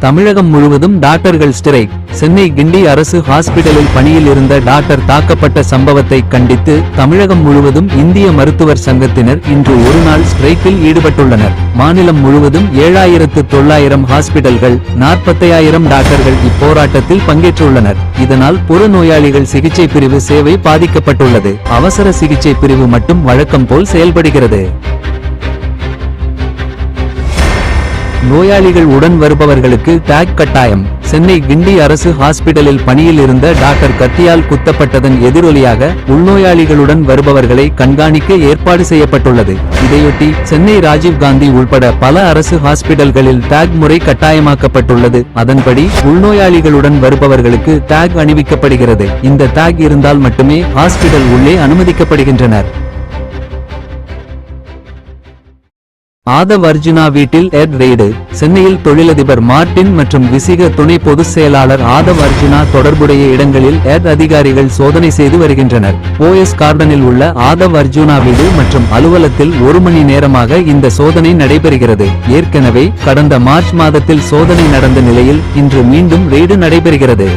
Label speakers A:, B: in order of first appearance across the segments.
A: தமிழகம் முழுவதும் டாக்டர்கள் ஸ்டிரைக். சென்னை கிண்டி அரசு ஹாஸ்பிடலில் பணியில் இருந்த டாக்டர் தாக்கப்பட்ட சம்பவத்தை கண்டித்து தமிழகம் முழுவதும் இந்திய மருத்துவர் சங்கத்தினர் இன்று ஒருநாள் ஸ்டிரைக்கில் ஈடுபட்டுள்ளனர். மாநிலம் முழுவதும் ஏழாயிரத்து தொள்ளாயிரம் ஹாஸ்பிடல்கள் நாற்பத்தையாயிரம் டாக்டர்கள் இப்போராட்டத்தில் பங்கேற்றுள்ளனர். இதனால் புறநோயாளிகள் சிகிச்சை பிரிவு சேவை பாதிக்கப்பட்டுள்ளது. அவசர சிகிச்சை பிரிவு மட்டும் வழக்கம் போல் செயல்படுகிறது. நோயாளிகள் உடன் வருபவர்களுக்கு டேக் கட்டாயம். சென்னை கிண்டி அரசு ஹாஸ்பிடலில் பணியில் இருந்த டாக்டர் கத்தியால் குத்தப்பட்டதன் எதிரொலியாக உள்நோயாளிகளுடன் வருபவர்களை கண்காணிக்க ஏற்பாடு செய்யப்பட்டுள்ளது. இதையொட்டி சென்னை ராஜீவ் காந்தி உள்பட பல அரசு ஹாஸ்பிடல்களில் டேக் முறை கட்டாயமாக்கப்பட்டுள்ளது. அதன்படி உள்நோயாளிகளுடன் வருபவர்களுக்கு டேக் அணிவிக்கப்படுகிறது. இந்த டேக் இருந்தால் மட்டுமே ஹாஸ்பிடல் உள்ளே அனுமதிக்கப்படுகின்றனர். ஆதவ் அர்ஜுனா வீட்டில் எட் ரெய்டு சென்னையில் தொழிலதிபர் மார்டின் மற்றும் விசிக துணை பொதுச் செயலாளர் ஆதவ் அர்ஜுனா தொடர்புடைய இடங்களில் எட் அதிகாரிகள் சோதனை செய்து வருகின்றனர். ஓஎஸ் கார்டனில் உள்ள ஆதவ் அர்ஜுனா வீடு மற்றும் அலுவலத்தில் ஒரு மணி நேரமாக இந்த சோதனை நடைபெறுகிறது. ஏற்கனவே கடந்த மார்ச் மாதத்தில் சோதனை நடந்த நிலையில் இன்று மீண்டும் ரெய்டு நடைபெறுகிறது.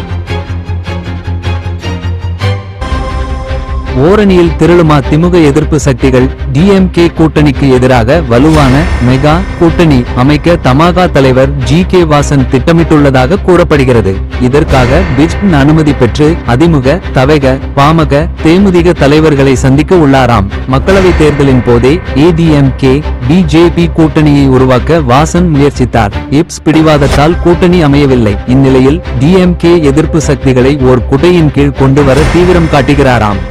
A: ஓரணியில் திரளுமா திமுக எதிர்ப்பு சக்திகள் டிஎம்கே கூட்டணிக்கு எதிராக வலுவான மெகா கூட்டணி அமைக்க தமாகா தலைவர் ஜி கே வாசன் திட்டமிட்டுள்ளதாக கூறப்படுகிறது. இதற்காக பிஜ்பின் அனுமதி பெற்று அதிமுக தவைக பாமக தேமுதிக தலைவர்களை சந்திக்க உள்ளாராம். மக்களவைத் தேர்தலின் போதே ஏடிஎம்கே பிஜேபி கூட்டணியை உருவாக்க வாசன் முயற்சித்தார். இப்ஸ் பிடிவாதத்தால் கூட்டணி அமையவில்லை. இந்நிலையில் டிஎம்கே எதிர்ப்பு சக்திகளை ஓர் குட்டையின் கீழ் கொண்டு வர தீவிரம் காட்டுகிறாராம்.